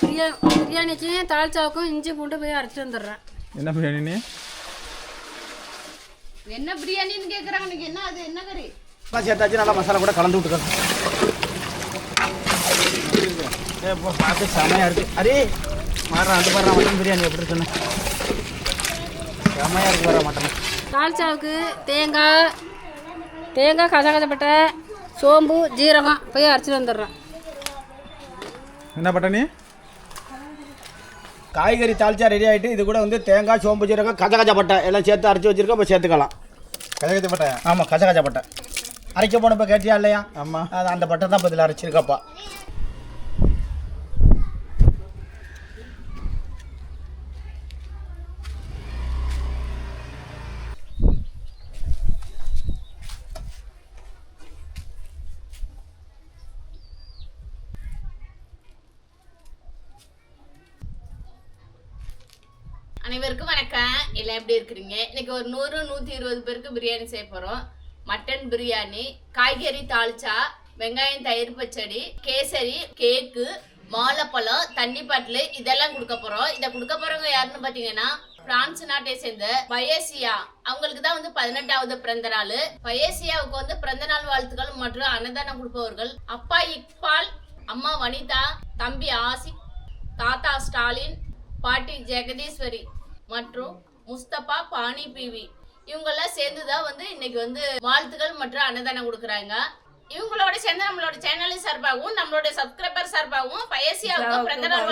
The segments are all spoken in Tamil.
பிரியா பிரியாணிக்கும் தால்ச்சாவுக்கும் இஞ்சி பூண்டு போய் அரைச்சி வந்துடுறேன். என்ன பிரியாணி என்ன பிரியாணின்னு கேக்குறாங்க எனக்கு என்ன அது என்ன கறி? சேர்த்தாச்சு நல்லா மசாலா கூட கலந்து விட்டுக்கலாம் பார்த்து செமையாக இருக்குது அரே மாறுறான் அந்த பாடுறான் மட்டன் பிரியாணி எப்படி இருக்குன்னு. செமையாக இருக்கு வர மட்டன். தால்ச்சாவுக்கு தேங்காய் தேங்காய் கசகசப்பட்டை சோம்பு ஜீரகம் போய் அரைச்சிட்டு வந்துடுறேன். என்ன பட்டாணி காய்கறி தாளிச்சா ரெடி ஆகிட்டு இது கூட வந்து தேங்காய் சோம்பு ஜீரகம் கஜ கஜ பட்டை எல்லாம் சேர்த்து அரைச்சி வச்சிருக்கோம் இப்போ சேர்த்துக்கலாம். பட்டாயா ஆமாம் கஜ கஜ பட்டை. அரைக்க போன இப்போ கேட்டியா இல்லையா? ஆமாம் அது அந்த பட்டை தான் இப்போ இதில் அரைச்சிருக்கப்பா. அனைவருக்கும் வணக்கம். எல்லாம் எப்படி இருக்கிறீங்க? இன்னைக்கு ஒரு நூறு நூற்றி இருபது பேருக்கு பிரியாணி செய்ய போகிறோம் மட்டன் பிரியாணி காய்கறி தாளிச்சா வெங்காயம் தயிர் பச்சடி கேசரி கேக்கு மாலைப்பழம் தண்ணி பாட்டில் இதெல்லாம் கொடுக்க போகிறோம் இதை கொடுக்க போகிறவங்க யாருன்னு பார்த்தீங்கன்னா பிரான்ஸ் நாட்டை சேர்ந்த பயேசியா அவங்களுக்கு தான் வந்து பதினெட்டாவது பிறந்த நாள். பயேசியாவுக்கு வந்து பிறந்த நாள் வாழ்த்துக்கள் மற்றும் அன்னதானம் கொடுப்பவர்கள். அப்பா இக்பால் அம்மா வனிதா தம்பி ஆசிக் தாத்தா ஸ்டாலின் பாட்டி ஜெகதீஸ்வரி. மற்றும் முஸ்தபா பானி பிவி. இவங்கெல்லாம் சேர்ந்து தான் வந்து இன்னைக்கு வந்து வாழ்த்துக்கள் மற்றும் அன்னதானம் கொடுக்குறாங்க. இவங்களோட சேர்ந்து நம்மளோட சேனல் சார்பாகவும் நம்மளோட சப்ஸ்கிரைபர் சார்பாகவும் பயசியாவுக்கு பிறந்த நாள்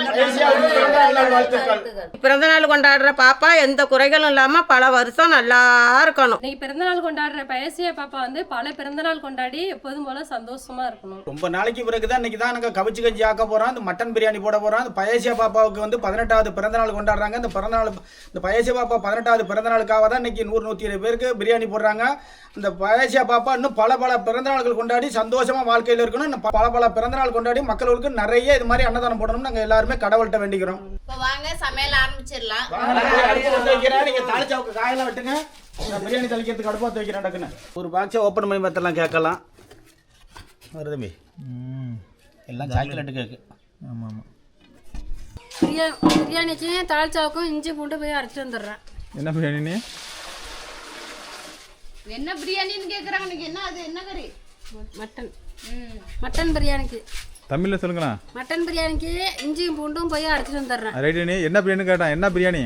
வாழ்த்துக்கள். பிறந்த நாள் கொண்டாடுற பாப்பா எந்த குறைகளும் இல்லாம பல வருஷம் நல்லா இருக்கணும். இன்னைக்கு பிறந்தநாள் கொண்டாடுற பயசிய பாப்பா வந்து பல பிறந்தநாள் கொண்டாடி எப்போதும் போல சந்தோஷமா இருக்கணும். ரொம்ப நாளைக்கு பிறகு தான் இன்னைக்கு தான் நாங்கள் கவிச்சு கஞ்சி ஆக்க போகிறோம் இந்த மட்டன் பிரியாணி போட போகிறோம் இந்த பயசியா பாப்பாவுக்கு வந்து பதினெட்டாவது பிறந்தநாள் கொண்டாடுறாங்க. இந்த பிறந்தநாள் இந்த பயசியா பாப்பா பதினெட்டாவது பிறந்தநாளுக்காக தான் இன்னைக்கு நூறு நூற்றி இருபது பேருக்கு பிரியாணி போடுறாங்க. இந்த பயசியா பாப்பா இன்னும் பல பல பிறந்தநாள்கள் கொண்டாடி சந்தோஷமா வாழ்க்கையில் இருக்கணும். பல பல பிறந்தநாள் கொண்டாடி மக்களுக்கு நிறைய இது மாதிரி அன்னதானம் போடணும்னு நாங்கள் எல்லாருமே கடவுள்கிட்ட வேண்டிக்கிறோம். இப்போ வாங்க சமையல் ஆரம்பிச்சிடலாம். நீங்கள் தாளிச்சாவுக்கு காயெல்லாம் வெட்டுங்க. பிரியாணி தளிக்கிறதுக்கு அடுப்பு வந்து வைக்கிறேன் டக்குன்னு. ஒரு பாக்ஸை ஓப்பன் பண்ணி பார்த்தலாம் கேட்கலாம். வருது தம்பி. ம். எல்லாம் சாக்லேட்டு கேக்கு. ஆமாம் ஆமாம் பிரியா பிரியாணிக்கும் தால்ச்சாவுக்கும் இஞ்சி பூண்டு போய் அரைச்சி வந்துடுறேன். என்ன பிரியாணி என்ன பிரியாணின்னு கேக்குறாங்க. எனக்கு என்ன அது? என்ன கறி? மட்டன். மட்டன் பிரியாணிக்கு. தமிழில் சொல்லுங்களா மட்டன் பிரியாணிக்கு இஞ்சியும் பூண்டும் போய் அரைச்சிட்டு வந்துடுறேன். நீ? என்ன பிரியாணி கேட்டான். என்ன பிரியாணி?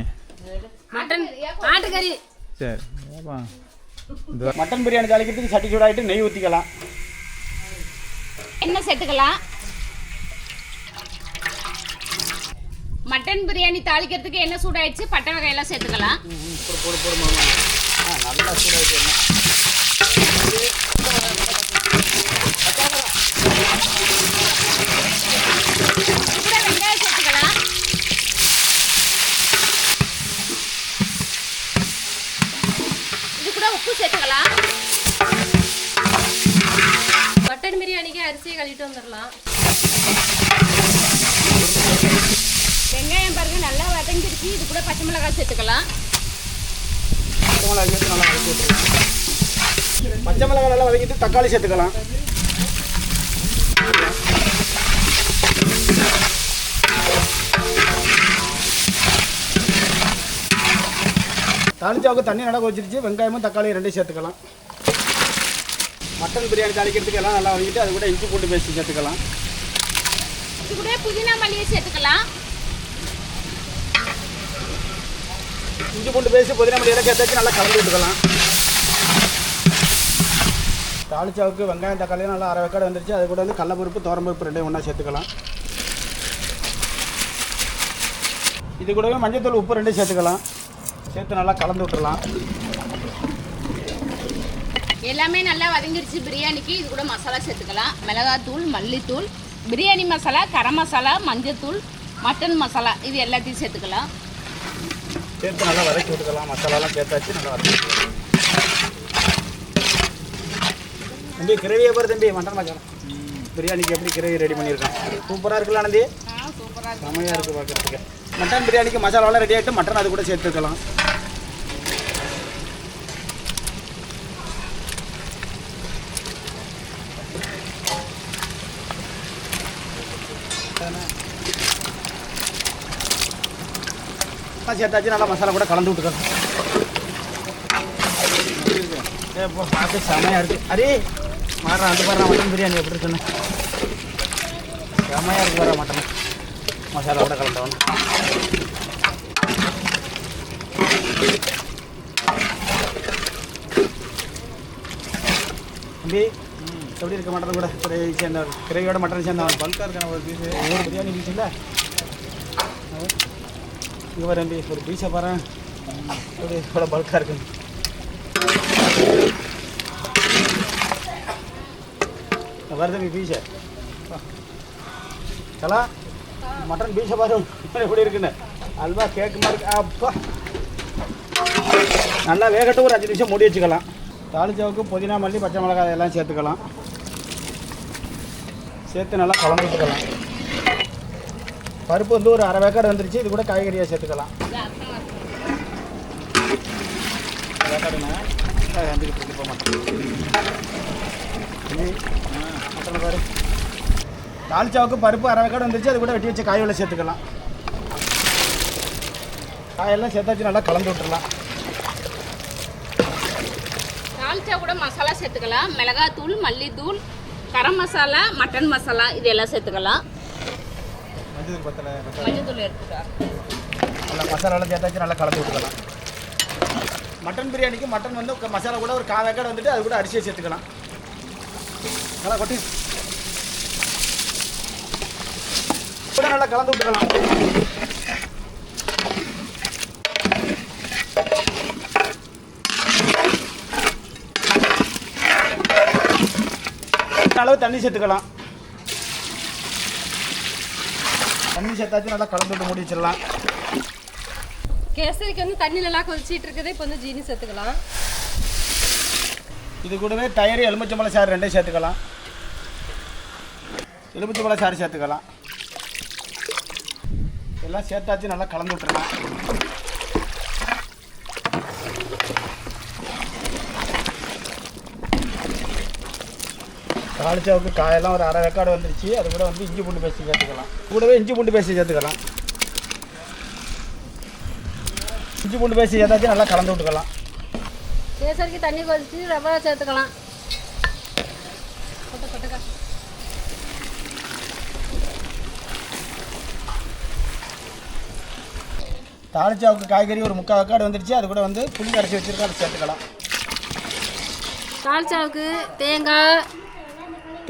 மட்டன் ஆட்டுக்கறி. சரி ஏப்பா மட்டன் பிரியாணி தாளிக்கிறதுக்கு சட்டி சூடாயிட்டு நெய் ஊற்றிக்கலாம் என்ன சேர்த்துக்கலாம்? மட்டன் பிரியாணி தாளிக்கிறதுக்கு என்ன சூடாயிடுச்சு? பட்டை வகையெல்லாம் சேர்த்துக்கலாம். போடு போடு போடு நல்லா சூடாயிட்டு என்ன இது கூட வெங்காயம் சேர்த்துக்கலாம் இது கூட உப்பு சேர்த்துக்கலாம் மட்டன் பிரியாணிக்கு அரிசியை கழிட்டு வந்துடலாம் வெங்காயம் பாருங்க நல்லா வதங்கிருச்சு இது கூட பச்சை மிளகாய் சேர்த்துக்கலாம் பச்சை மிளகாய் சேர்த்து பச்சை மிளகாய் நல்லா வதக்கிட்டு தக்காளி சேர்த்துக்கலாம். தாளிச்சாவுக்கு தண்ணி நடக்க வச்சிருச்சு வெங்காயமும் தக்காளி ரெண்டையும் சேர்த்துக்கலாம். மட்டன் பிரியாணி தாளிக்கிறதுக்கு எல்லாம் நல்லா வதக்கிட்டு அது கூட இஞ்சி பூண்டு பேஸ்ட் சேர்த்துக்கலாம். இது கூட புதினா மல்லியை சேர்த்துக்கலாம். இஞ்சி பூண்டு பேஸ்ட் புதினா மல்லி எல்லாம் சேர்த்தாச்சு நல்லா கலந்து விட்டுக்கலாம். தாளிச்சாவுக்கு வெங்காயம் தக்காளி நல்லா அரை வெக்காடு வந்துருச்சு. அது கூட வந்து கடலப்பருப்பு தோரம்பருப்பு ரெண்டையும் ஒன்றா சேர்த்துக்கலாம். இது கூடவே மஞ்சத்தூள் உப்பு ரெண்டையும் சேர்த்துக்கலாம். சேர்த்து நல்லா கலந்து விட்டுறலாம். எல்லாமே நல்லா வதங்கிருச்சு பிரியாணிக்கு. இது கூட மசாலா சேர்த்துக்கலாம். மிளகாத்தூள் மல்லித்தூள் பிரியாணி மசாலா கரம் மசாலா மஞ்சத்தூள் மட்டன் மசாலா இது எல்லாத்தையும் சேர்த்துக்கலாம். சேர்த்து நல்லா வதக்கி விட்டுக்கலாம். மசாலாலாம் சேர்த்தாச்சு நல்லா வதக்கி. தம்பி கிரேவியை பாரு தம்பி மட்டன் மசாலா. பிரியாணிக்கு எப்படி கிரேவி ரெடி பண்ணியிருக்கான்? சூப்பராக இருக்குல்ல ஆனந்தி? சூப்பராக செமையாக இருக்குது பார்க்குறதுக்கு மட்டன் பிரியாணிக்கு மசாலாவெலாம் ரெடி ஆகிட்டு மட்டன் அது கூட சேர்த்துக்கலாம். சேர்த்தாச்சு நல்லா மசாலா கூட கலந்து விட்டுக்கலாம். பார்த்து செமையாக இருக்குது அரே மாறுறான் அது பாடுறான் மட்டன் பிரியாணி எப்படி இருக்குன்னு. செமையாக இருக்கு வர மட்டன். மசாலா கூட கலந்தவன் தம்பி எப்படி இருக்க மட்டன் கூட? கிரேவி சேர்ந்தவன் கிரேவியோட மட்டன் சேர்ந்தவன். பல்கா இருக்கான ஒரு பீஸு ஒவ்வொரு பிரியாணி பீஸ் இல்லை இங்கே வர தம்பி ஒரு பீஸை பாரு. எப்படி இவ்வளோ பல்காக இருக்கு. வர தம்பி பீஸை கலா மட்டன் பீஸை பாரு எப்படி இருக்குன்னு. அல்வா கேக்கு மாதிரி அப்பா. நல்லா வேகட்டும் ஒரு அஞ்சு நிமிஷம் மூடி வச்சுக்கலாம். தாளிச்சாவுக்கு புதினா மல்லி பச்சை மிளகாய் எல்லாம் சேர்த்துக்கலாம். சேர்த்து நல்லா கலந்து வச்சுக்கலாம். பருப்பு வந்து ஒரு அரை வேக்காடு வந்துருச்சு. இது கூட காய்கறியாக சேர்த்துக்கலாம். வேக்காடுங்க வந்துக்கிட்டு இருக்கு போக மாட்டேன் பாரு. தாளிச்சாவுக்கு பருப்பு அரை வேக்காடு வந்துருச்சு. அது கூட வெட்டி வச்ச காய்களை சேர்த்துக்கலாம். காயெல்லாம் சேர்த்தாச்சு நல்லா கலந்து விட்டுறலாம். தாளிச்சா கூட மசாலா சேர்த்துக்கலாம். மிளகாத்தூள் மல்லித்தூள் கரம் மசாலா மட்டன் மசாலா இது எல்லாம் சேர்த்துக்கலாம். மஞ்சள் பத்தலை எடுத்துக்கலாம். நல்லா மசாலாலாம் சேர்த்தாச்சு நல்லா கலந்து விட்டுக்கலாம். மட்டன் பிரியாணிக்கு மட்டன் வந்து மசாலா கூட ஒரு கால் வேக்காடு வந்துட்டு அது கூட அரிசியை சேர்த்துக்கலாம். நல்லா கொட்டி கூட நல்லா கலந்து விட்டுக்கலாம். அளவு தண்ணி சேர்த்துக்கலாம். தண்ணி சேர்த்தாச்சு நல்லா கலந்து விட்டு மூடி வச்சிடலாம். கேசரிக்கு வந்து தண்ணியில எல்லாம் கொதிச்சிட்டு இருக்குது இப்போ வந்து ஜீனி சேர்த்துக்கலாம். இது கூடவே தயிர் எலுமிச்சம்பழம் சாறு ரெண்டையும் சேர்த்துக்கலாம். எலுமிச்சம்பழம் சாறு சேர்த்துக்கலாம். எல்லாம் சேர்த்தாச்சு நல்லா கலந்து விட்டுறலாம் தாளிச்சாவுக்கு காயெல்லாம் ஒரு அரை ரெக்கார்டு வந்துருச்சு. அது கூட வந்து இஞ்சி பூண்டு பேஸ்ட் சேர்த்துக்கலாம். கூடவே இஞ்சி பூண்டு பேஸ்ட் சேர்த்துக்கலாம். இஞ்சி பூண்டு பேஸ்ட் சேர்த்தாச்சு நல்லா கலந்து விட்டுக்கலாம். கேசரிக்கு தண்ணி கொதிச்சு ரவை சேர்த்துக்கலாம். தாளிச்சாவுக்கு காய்கறி ஒரு முக்கால் வெக்காடு வந்துருச்சு அது கூட வந்து புளி கரைச்சி வச்சிருக்கோம். அதை சேர்த்துக்கலாம். தால்ச்சாவுக்கு தேங்காய்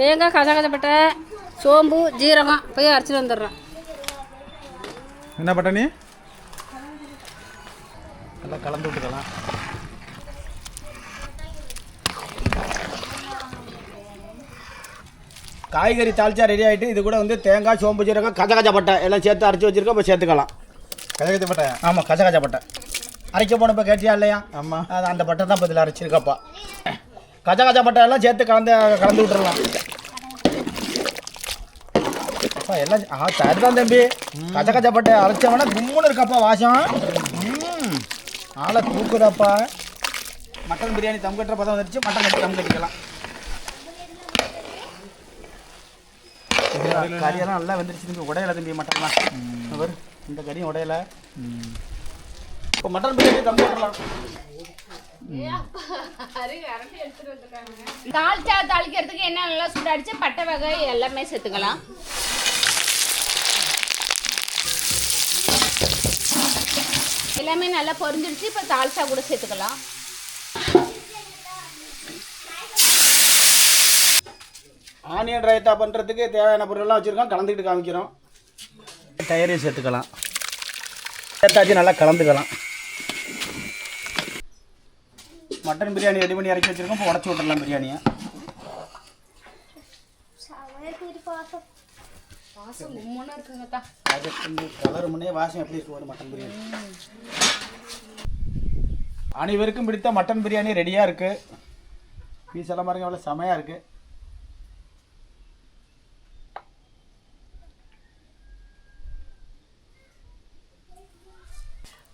தேங்காய் கசகசப்பட்டை சோம்பு ஜீரகம் போய் அரைச்சிட்டு வந்துடுறேன். என்ன பட்டாணி? நல்லா கலந்து விட்டுக்கலாம். காய்கறி தாளிச்சா ரெடி ஆகிட்டு இது கூட வந்து தேங்காய் சோம்பு ஜீரகம் கஜகஜா பட்டை எல்லாம் சேர்த்து அரைச்சி வச்சிருக்கோம். இப்போ சேர்த்துக்கலாம். கஜகஜ பட்டாயா ஆமாம் கஜகஜா பட்டை அரைக்க போனப்போ கேட்டியா இல்லையா? ஆமாம் அது அந்த பட்டை தான் இப்போ இதில் அரைச்சிருக்கப்பா. கஜகஜா பட்டை எல்லாம் சேர்த்து கலந்து கலந்து விட்டுறலாம். அப்பா எல்லாம் ஆ சரி தான் தம்பி. கஜகஜா பட்டை அரைச்சவனா கும்முன்னு இருக்காப்பா வாசம். ஆளை தூக்குதாப்பா. மட்டன் பிரியாணி தம் கட்டுற பதம் வந்துருச்சு மட்டன் கட்டி தம் கட்டிக்கலாம். கறியெல்லாம் நல்லா வந்துருச்சு தம்பி உடையல தம்பி மட்டன்லாம் பாரு இந்த கறியும் உடையல. இப்போ மட்டன் பிரியாணி தம் கட்டலாம் தாளிச்சா தாளிக்கிறதுக்கு என்ன நல்லா சுடாடிச்சு பட்டை வகை எல்லாமே சேர்த்துக்கலாம். எல்லாமே நல்லா பொரிஞ்சிடுச்சு இப்போ தாளிச்சா கூட சேர்த்துக்கலாம். ஆனியன் ரைத்தா பண்ணுறதுக்கு தேவையான பொருள்லாம் வச்சுருக்கோம். கலந்துக்கிட்டு காமிக்கிறோம். தயிரையும் சேர்த்துக்கலாம். சேர்த்தாச்சு நல்லா கலந்துக்கலாம். மட்டன் பிரியாணி ரெடி பண்ணி இறக்கி வச்சுருக்கோம். இப்போ உடச்சி விட்டுறலாம் பிரியாணியை. கலர் முன்னே வாசம் எப்படி இருக்கு ஒரு மட்டன் பிரியாணி? அனைவருக்கும் பிடித்த மட்டன் பிரியாணி ரெடியாக இருக்குது பீஸ் எல்லாம் பாருங்க அவ்வளோ செமையாக இருக்குது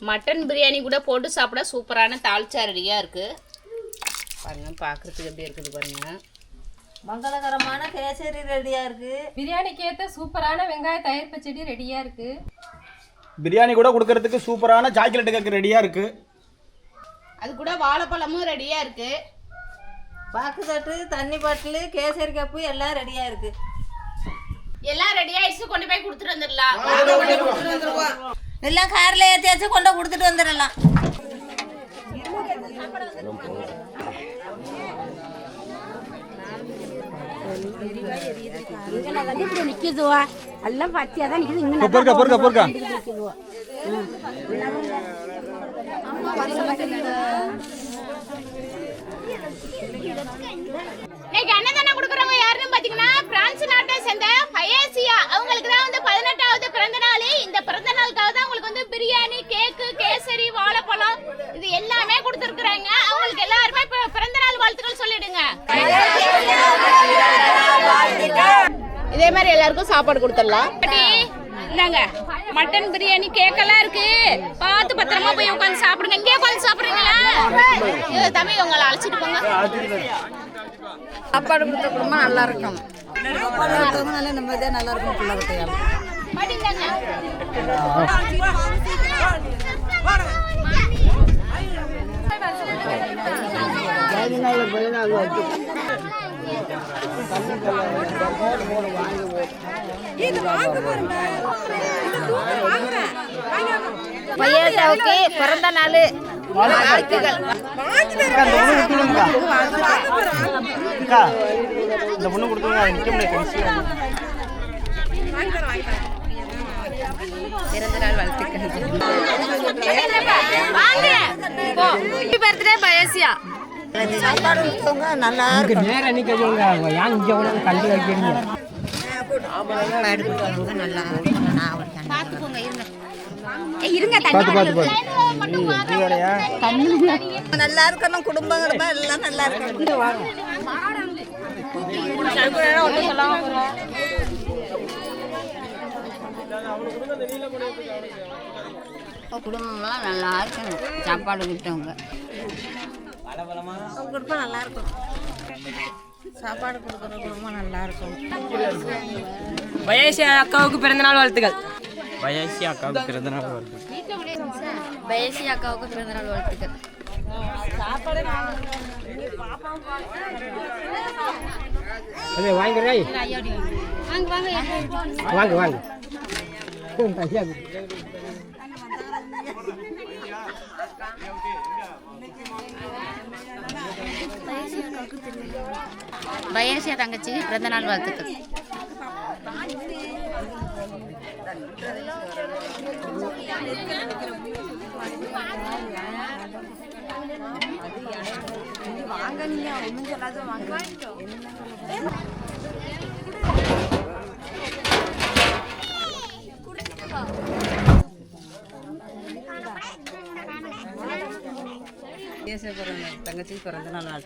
மட்டன் பிரியாணி கூட போட்டு சாப்பிட சூப்பரான தாளிச்சா ரெடியாக இருக்குது பாருங்க பார்க்குறதுக்கு எப்படி இருக்குது பாருங்க. மங்களகரமான கேசரி ரெடியாக இருக்குது பிரியாணிக்கு ஏற்ற சூப்பரான வெங்காய தயிர் பச்சடி ரெடியா இருக்கு. பிரியாணி கூட கொடுக்கறதுக்கு சூப்பரான சாக்லேட் கேக் ரெடியாக இருக்குது அது கூட வாழைப்பழமும் ரெடியா இருக்கு. பாக்கு தட்டு தண்ணி பாட்டிலு கேசரி கப்பு எல்லாம் ரெடியாக இருக்கு. எல்லாம் ரெடி ஆயிடுச்சு கொண்டு போய் கொடுத்துட்டு வந்துடலாம். எல்லாம் காரில் ஏற்றியாச்சும் கொண்டு கொடுத்துட்டு வந்துடலாம். நிற்கிதுவா எல்லாம் பத்தியாக தான் பொறுக்கா பொறுக்கா பொறுக்கா இன்னைக்கு அன்னதானம் கொடுக்குறவங்க யாருன்னு பாத்தீங்கன்னா பிரான்ஸ் நாட்டை சேர்ந்த பயேசியா அவங்களுக்கு தான் வந்து பதினெட்டாவது பிறந்த நாள். இந்த பிறந்த நாளுக்காக தான் உங்களுக்கு வந்து பிரியாணி கேக்கு கேசரி வாழைப்பழம் இது எல்லாமே கொடுத்துருக்குறாங்க. அவங்களுக்கு எல்லாருமே பிறந்த நாள் வாழ்த்துக்கள் சொல்லிடுங்க. இதே மாதிரி எல்லாருக்கும் சாப்பாடு கொடுத்துடலாம். இந்தாங்க. மட்டன் பிரியாணி கேக்கெல்லாம் இருக்கு. பார்த்து பத்திரமா போய் உட்காந்து சாப்பிடுங்க. இங்கே உட்காந்து சாப்பிடுறீங்களா? தம்பி உங்களை அழைச்சிட்டு போங்க. சாப்பாடு கொடுத்த குடும்பம் நல்லா இருக்கும் சாப்பாடு கொடுத்தவங்க நல்லா நிம்மதியாக நல்லா இருக்கும் பிள்ளை மாட்டிங்களாங்க பையசாவுக்கு பிறந்த நாள் வாழ்த்துக்கள் இந்த பொண்ணு கொடுத்துருங்க நிற்க முடியாது பிறந்த நாள் வாழ்த்துக்கள். பர்த்டே பயசியா நல்லா பார்த்து பார்த்து பார்த்து. நல்லா இருக்கணும் நல்லா இருக்கணும் குடும்பம்லாம் நல்லா இருக்கணும். சாப்பாடு விட்டவங்க குடும்பம் நல்லா இருக்கும். சாப்பாடு கொடுக்குற குடும்பம் நல்லா இருக்கும். வயசு அக்காவுக்கு பிறந்தநாள் வாழ்த்துக்கள். வயசி அக்காவுக்கு பிறந்த நாள் வருது பயசி அக்காவுக்கு பிறந்தநாள் வாழ்த்துக்கள். அது வாங்கிறேன் வாங்க வாங்க வாங்க வாங்க பயசியா தங்கச்சிக்கு பிறந்தநாள் வாழ்த்துக்கள் தேசிய பிறந்த தங்கச்சி பிறந்த நாள்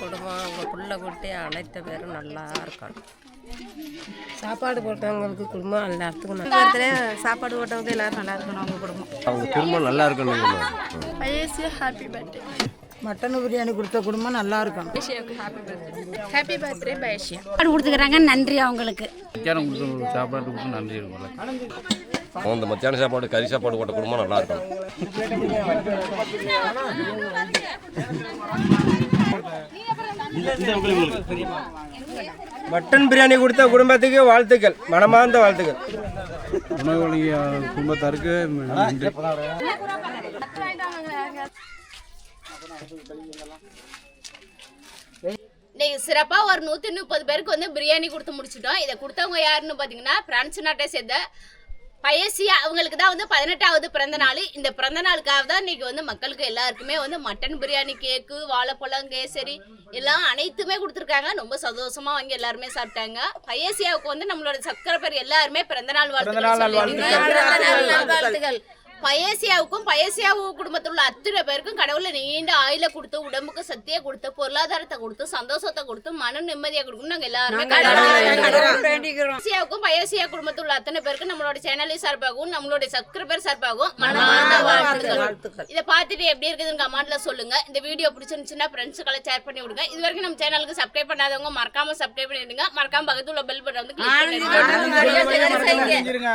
குடும்பம் உங்கள் புள்ள குட்டி அனைத்து பேரும் நல்லா இருக்கணும். சாப்பாடு போட்டவங்களுக்கு குடும்பம் எல்லாத்துக்கும் சாப்பாடு போட்டவங்க எல்லாரும் நல்லா இருக்கணும் அவங்க குடும்பம். அவங்க குடும்பம் நல்லா இருக்கணும் மட்டன் பிரியாணி கொடுத்த குடும்பம் நல்லா இருக்கும் சாப்பாடு கொடுத்துக்கிறாங்க நன்றி அவங்களுக்கு. மத்தியானம் கொடுத்த சாப்பாடு கொடுத்து நன்றி இருக்கும்ல அந்த மத்தியான சாப்பாடு கறி சாப்பாடு போட்ட குடும்பம் நல்லா இருக்கும் மட்டன் பிரியாணி கொடுத்த குடும்பத்துக்கு வாழ்த்துக்கள். மனமார்ந்த வாழ்த்துக்கள். உணவு குடும்பத்தாருக்கு இன்னைக்கு சிறப்பாக ஒரு நூற்றி முப்பது பேருக்கு வந்து பிரியாணி கொடுத்து முடிச்சிட்டோம். இதை கொடுத்தவங்க யாருன்னு பார்த்தீங்கன்னா பிரான்ஸ் நாட்டை சேர்ந்த பயசியா அவங்களுக்கு தான் வந்து பதினெட்டாவது பிறந்த நாள் இந்த பிறந்த நாளுக்காக தான் இன்னைக்கு வந்து மக்களுக்கு எல்லாருக்குமே வந்து மட்டன் பிரியாணி கேக்கு வாழைப்பழம் கேசரி எல்லாம் அனைத்துமே கொடுத்துருக்காங்க. ரொம்ப சந்தோஷமா வாங்கி எல்லாருமே சாப்பிட்டாங்க. பயசியாவுக்கு வந்து நம்மளோட சக்கரை பேர் எல்லாருமே பிறந்த நாள் வாழ்த்துக்கள். பயசியாவுக்கும் பயசியாவு குடும்பத்தில் உள்ள அத்தனை பேருக்கும் கடவுளை நீண்ட ஆயில கொடுத்து உடம்புக்கு சக்தியை கொடுத்து பொருளாதாரத்தை கொடுத்து சந்தோஷத்தை கொடுத்து மன நிம்மதியை கொடுக்கும் நாங்க எல்லாருமே பயசியா குடும்பத்தில் உள்ள அத்தனை பேருக்கு நம்மளோட சேனலின் சார்பாகவும் நம்மளுடைய சப்ஸ்கிரைபர் சார்பாகவும் மனமார்ந்த வாழ்த்துக்கள். இதை பார்த்துட்டு எப்படி இருக்குதுன்னு கமெண்ட்ல சொல்லுங்க. இந்த வீடியோ பிடிச்சிருந்துச்சுன்னா ஃப்ரெண்ட்ஸுக்களை ஷேர் பண்ணி விடுங்க. இது வரைக்கும் நம்ம சேனலுக்கு சப்ஸ்கிரைப் பண்ணாதவங்க மறக்காம சப்ஸ்கிரைப் பண்ணிடுங்க. மறக்காம பக்கத்துல பெல் பட்டன் வந்து